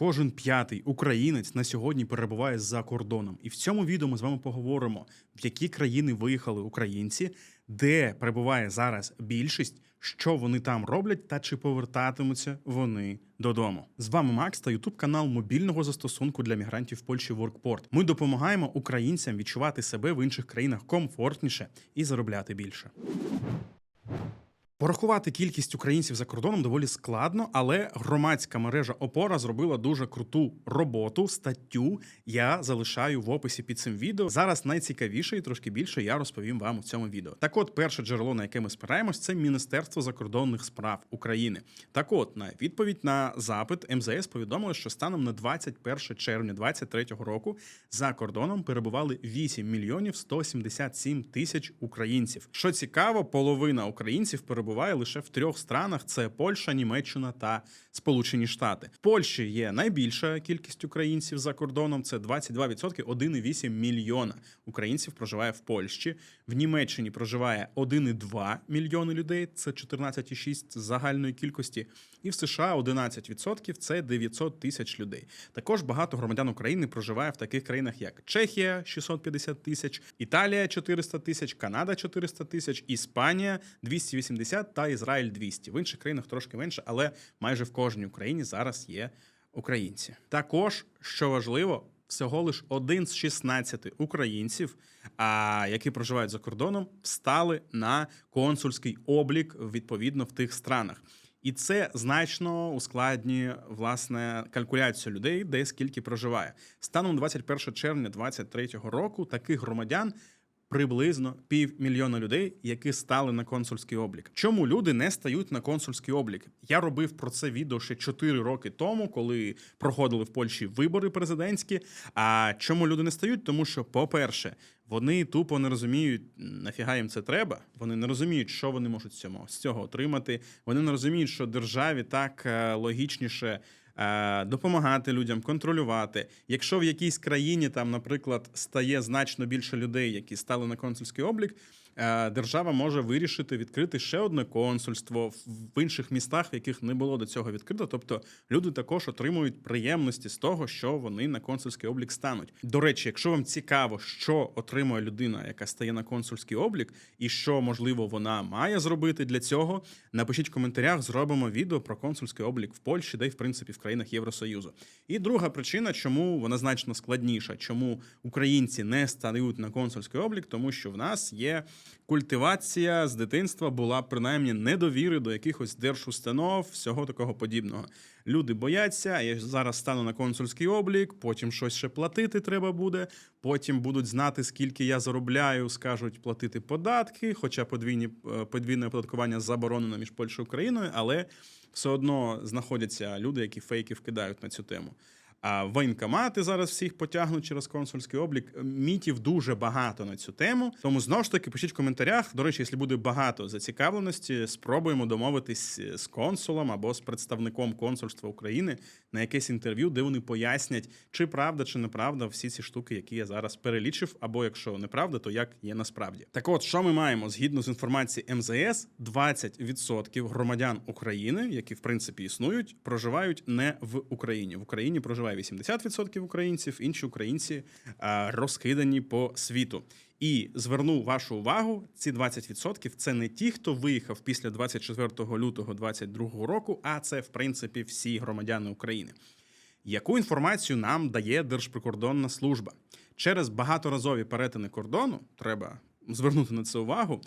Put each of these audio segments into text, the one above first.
Кожен п'ятий українець на сьогодні перебуває за кордоном. І в цьому відео ми з вами поговоримо, в які країни виїхали українці, де перебуває зараз більшість, що вони там роблять, та чи повертатимуться вони додому. З вами Макс та Ютуб канал мобільного застосунку для мігрантів в Польщі WorkPort. Ми допомагаємо українцям відчувати себе в інших країнах комфортніше і заробляти більше. Порахувати кількість українців за кордоном доволі складно, але громадська мережа Опора зробила дуже круту роботу. Статтю я залишаю в описі під цим відео. Зараз найцікавіше і трошки більше я розповім вам у цьому відео. Так, от, перше джерело, на яке ми спираємось, це Міністерство закордонних справ України. Так, от на відповідь на запит МЗС повідомили, що станом на 21 червня 2023 року за кордоном перебували 8 мільйонів 177 тисяч українців. Що цікаво, половина українців перебуває лише в трьох странах: це Польща, Німеччина та Сполучені Штати. В Польщі є найбільша кількість українців за кордоном. Це 22%, 1,8 мільйона українців проживає в Польщі. В Німеччині проживає 1,2 мільйони людей. Це 14,6 загальної кількості. І в США 11% – це 900 тисяч людей. Також багато громадян України проживає в таких країнах, як Чехія 650 тисяч, Італія 400 тисяч, Канада 400 тисяч, Іспанія 280 та Ізраїль 200. В інших країнах трошки менше, але майже в кожній Україні зараз є українці. Також що важливо. Всього лиш один з 16 українців, а, які проживають за кордоном, встали на консульський облік відповідно в тих странах. І це значно ускладнює власне калькуляцію людей, де скільки проживає. Станом 21 червня 2023 року таких громадян приблизно півмільйона людей, які стали на консульський облік. Чому люди не стають на консульський облік? Я робив про це відео ще 4 роки тому, коли проходили в Польщі вибори президентські. А чому люди не стають? Тому що, по-перше, вони тупо не розуміють, нафіга їм це треба. Вони не розуміють, що вони можуть з цього отримати. Вони не розуміють, що державі так е, логічніше. Е, Допомагати людям контролювати. Якщо в якійсь країні там, наприклад, стає значно більше людей, які стали на консульський облік, держава може вирішити відкрити ще одне консульство в- в інших містах, в яких не було до цього відкрито. Тобто люди також отримують приємності з того, що вони на консульський облік стануть. До речі, якщо вам цікаво, що отримує людина, яка стає на консульський облік, і що можливо вона має зробити для цього, напишіть в коментарях, зробимо відео про консульський облік в Польщі, де й в принципі в країнах Євросоюзу. І друга причина, чому вона значно складніша, чому українці не стають на консульський облік, тому що в нас є культивація з дитинства була принаймні недовіри до якихось держустанов, всього такого подібного. Люди бояться, я зараз стану на консульський облік, потім щось ще платити треба буде. Потім будуть знати, скільки я заробляю, скажуть платити податки, хоча подвійні е, подвійне оподаткування заборонено між Польщею і Україною, але все одно знаходяться люди, які фейки вкидають на цю тему. А воєнкомати зараз всіх потягнуть через консульський облік. Мітів дуже багато на цю тему. Тому знову ж таки пишіть в коментарях. До речі, якщо буде багато зацікавленості, спробуємо домовитись з консулом або з представником консульства України на якесь інтерв'ю, де вони пояснять, чи правда, чи неправда всі ці штуки, які я зараз перелічив, або якщо неправда, то як є насправді. Так, от що ми маємо згідно з інформацією МЗС, 20% громадян України, які в принципі існують, проживають не в Україні. В Україні проживає 80% українців, інші українці а, розкидані по світу. І зверну вашу увагу: ці 20% – це не ті, хто виїхав після 24 лютого 2022 року, а це в принципі всі громадяни України. Яку інформацію нам дає Держприкордонна служба? Через багаторазові перетини кордону треба звернути на це увагу.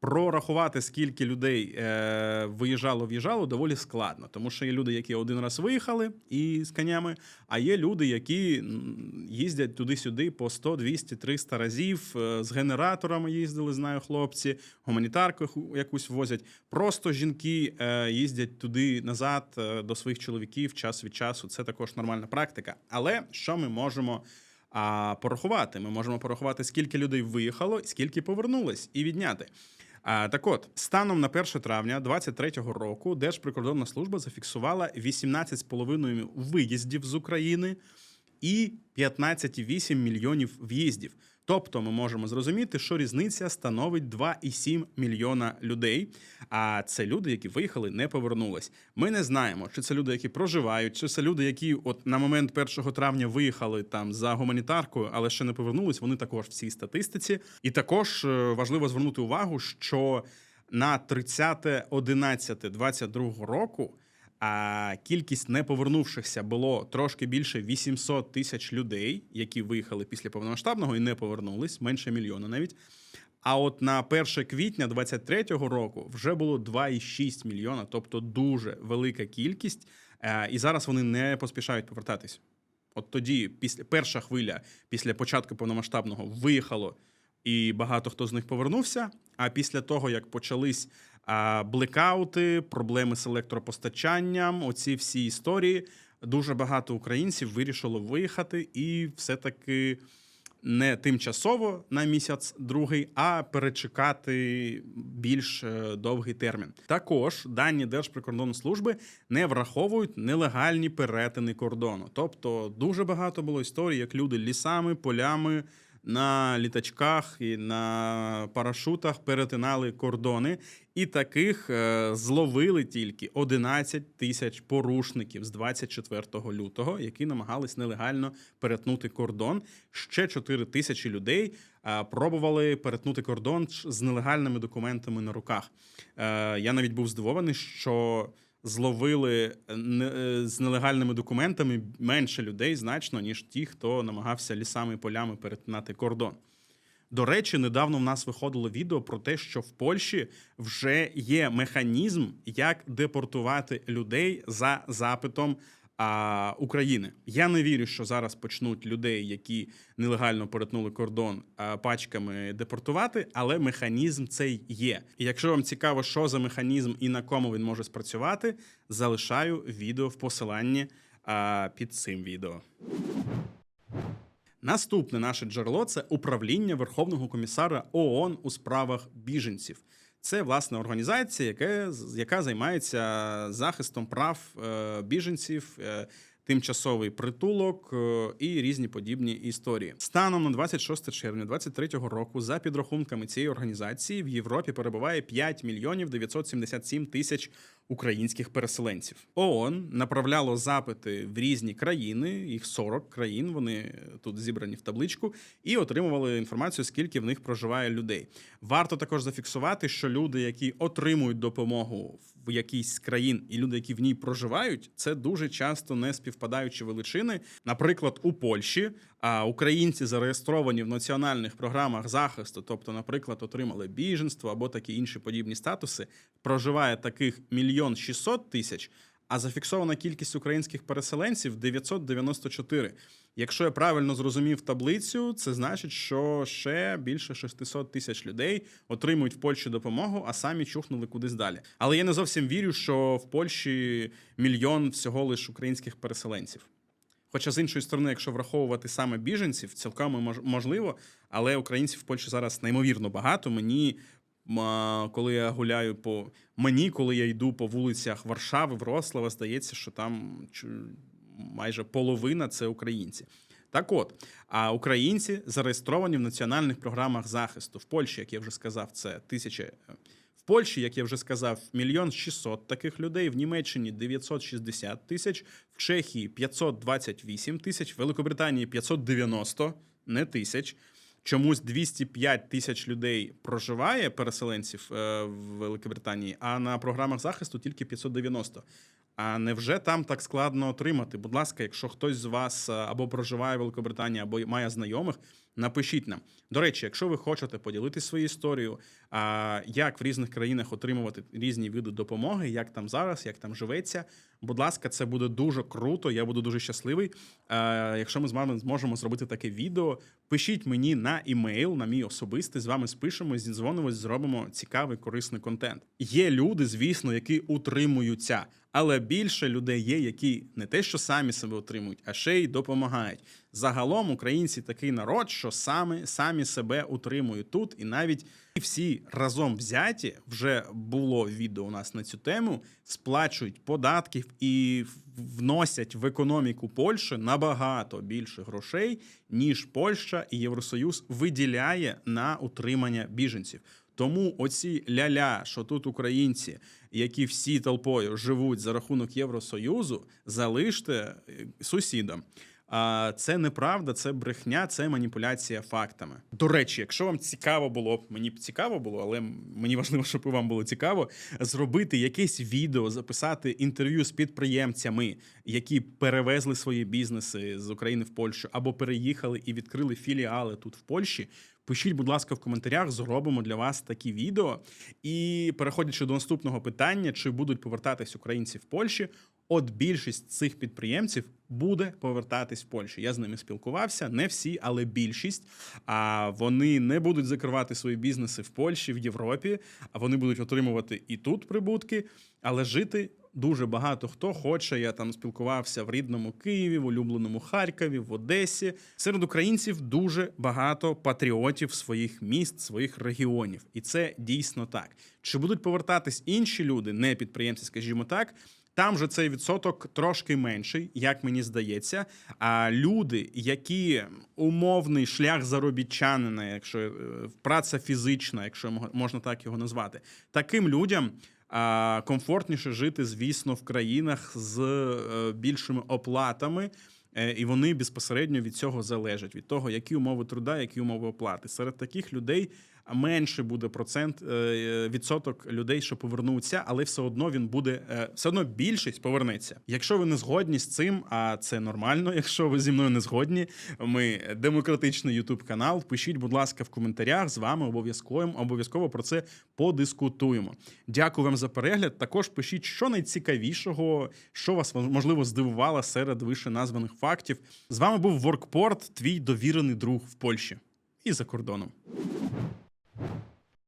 Прорахувати, скільки людей е, виїжджало, в'їжджало, доволі складно, тому що є люди, які один раз виїхали і з конями, а є люди, які їздять туди-сюди по 100, 200, 300 разів. е, З генераторами їздили, знаю хлопці, гуманітарку якусь возять. Просто жінки е, їздять туди назад е, до своїх чоловіків час від часу. Це також нормальна практика. Але що ми можемо? А порахувати ми можемо порахувати, скільки людей виїхало, скільки повернулось, і відняти. А, так от, станом на 1 травня 2023 року Держприкордонна служба зафіксувала 18,5 виїздів з України і 15,8 мільйонів в'їздів. Тобто ми можемо зрозуміти, що різниця становить 2,7 мільйона людей. А це люди, які виїхали, не повернулись. Ми не знаємо, чи це люди, які проживають, чи це люди, які от на момент 1 травня виїхали там за гуманітаркою, але ще не повернулись. Вони також в цій статистиці. І також е, важливо звернути увагу, що на 30.11.22 року. А кількість неповернувшихся було трошки більше 800 тисяч людей, які виїхали після повномасштабного і не повернулись, менше мільйона навіть. А от на 1 квітня 23-го року вже було 2,6 мільйона, тобто дуже велика кількість. Е, І зараз вони не поспішають повертатись. От тоді, після перша хвиля, після початку повномасштабного, виїхало, і багато хто з них повернувся. А після того, як почались блекаути, проблеми з електропостачанням, оці всі історії, дуже багато українців вирішило виїхати і все-таки не тимчасово на місяць другий, а перечекати більш е, довгий термін. Також дані Держприкордонслужби не враховують нелегальні перетини кордону. Тобто дуже багато було історій, як люди лісами, полями. На літачках і на парашутах перетинали кордони, і таких е, зловили тільки 11 тисяч порушників з 24 лютого, які намагались нелегально перетнути кордон. Ще 4 тисячі людей е, пробували перетнути кордон з нелегальними документами на руках. Е, я навіть був здивований, що зловили е, з нелегальними документами менше людей значно, ніж ті, хто намагався лісами і полями перетинати кордон. До речі, недавно в нас виходило відео про те, що в Польщі вже є механізм, як депортувати людей за запитом а, України. Я не вірю, що зараз почнуть людей, які нелегально перетнули кордон а, пачками депортувати, але механізм цей є. І якщо вам цікаво, що за механізм і на кому він може спрацювати, залишаю відео в посиланні а, під цим відео. Наступне наше джерело це управління Верховного комісара ООН у справах біженців. Це власне організація, яка, яка займається захистом прав е, біженців, е, тимчасовий притулок е, і різні подібні історії. Станом на 26 червня 2023 року, за підрахунками цієї організації, в Європі перебуває 5 мільйонів 977 тисяч українських переселенців. ООН направляло запити в різні країни, їх 40 країн. Вони тут зібрані в табличку, і отримували інформацію, скільки в них проживає людей. Варто також зафіксувати, що люди, які отримують допомогу в якійсь з країн, і люди, які в ній проживають, це дуже часто не співпадаючі величини. Наприклад, у Польщі українці зареєстровані в національних програмах захисту, тобто, наприклад, отримали біженство або такі інші подібні статуси, проживає таких мільйон 600 тисяч. А зафіксована кількість українських переселенців 994. Якщо я правильно зрозумів таблицю, це значить, що ще більше 600 тисяч людей отримують в Польщі допомогу, а самі чухнули кудись далі. Але я не зовсім вірю, що в Польщі мільйон всього лиш українських переселенців. Хоча з іншої сторони, якщо враховувати саме біженців, цілком мож- можливо, але українців в Польщі зараз неймовірно багато. Мені, коли я гуляю по мені, коли я йду по вулицях Варшави, Врослава, здається, що там майже половина це українці. Так от, а українці зареєстровані в національних програмах захисту в Польщі, як я вже сказав, це тисяча. В Польщі, як я вже сказав, мільйон 600 таких людей, в Німеччині 960 тисяч, в Чехії 528 тисяч, в Великобританії 590 не тисяч. Чомусь 205 тисяч людей проживає переселенців е, в Великобританії, а на програмах захисту тільки 590. А невже там так складно отримати? Будь ласка, якщо хтось з вас е, або проживає в Великобританії, або має знайомих, напишіть нам. До речі, якщо ви хочете поділитися своєю історією, як в різних країнах отримувати різні види допомоги, як там зараз, як там живеться. Будь ласка, це буде дуже круто. Я буду дуже щасливий. Якщо ми з вами зможемо зробити таке відео, пишіть мені на імейл, на мій особистий. З вами спишемось, зідзвонимось, зробимо цікавий корисний контент. Є люди, звісно, які утримуються, Але більше людей є, які не те, що самі себе утримують, а ще й допомагають. Загалом українці такий народ, що саме самі себе утримують тут, і навіть всі разом взяті вже було відео у нас на цю тему, сплачують податків і вносять в економіку Польщі набагато більше грошей, ніж Польща і Євросоюз виділяє на утримання біженців. Тому оці ля-ля, що тут українці, які всі толпою живуть за рахунок Євросоюзу, залиште е, сусідам. А це неправда, це брехня, це маніпуляція фактами. До речі, якщо вам цікаво було мені цікаво було, але мені важливо, щоб вам було цікаво, зробити якесь відео, записати інтерв'ю з підприємцями, які перевезли свої бізнеси з України в Польщу або переїхали і відкрили філіали тут в Польщі. Пишіть, будь ласка, в коментарях, зробимо для вас такі відео. І переходячи до наступного питання, чи будуть повертатись українці в Польщі, от більшість цих підприємців буде повертатись в Польщу. Я з ними спілкувався, не всі, але більшість. А вони не будуть закривати свої бізнеси в Польщі, в Європі, а вони будуть отримувати і тут прибутки, але жити. Дуже багато хто хоче. Я там спілкувався в рідному Києві, в улюбленому Харкові, в Одесі. Серед українців дуже багато патріотів своїх міст, своїх регіонів, і це дійсно так. Чи будуть повертатись інші люди, не підприємці, скажімо так. Там же цей відсоток трошки менший, як мені здається. А люди, які умовний шлях заробітчанина, якщо е, праця фізична, якщо можна так його назвати, таким людям. Комфортніше жити, звісно, в країнах з е, більшими оплатами, е, і вони безпосередньо від цього залежать від того, які умови труда, які умови оплати. Серед таких людей менше буде процент е, відсоток людей, що повернуться, але все одно він буде е, все одно більшість повернеться. Якщо ви не згодні з цим, а це нормально. Якщо ви зі мною не згодні, ми демократичний Ютуб канал. Пишіть, будь ласка, в коментарях. З вами обов'язково обов'язково про це подискутуємо. Дякую вам за перегляд. Також пишіть, що найцікавішого, що вас можливо здивувало серед вище названих фактів. З вами був Воркпорт, твій довірений друг в Польщі і за кордоном. you.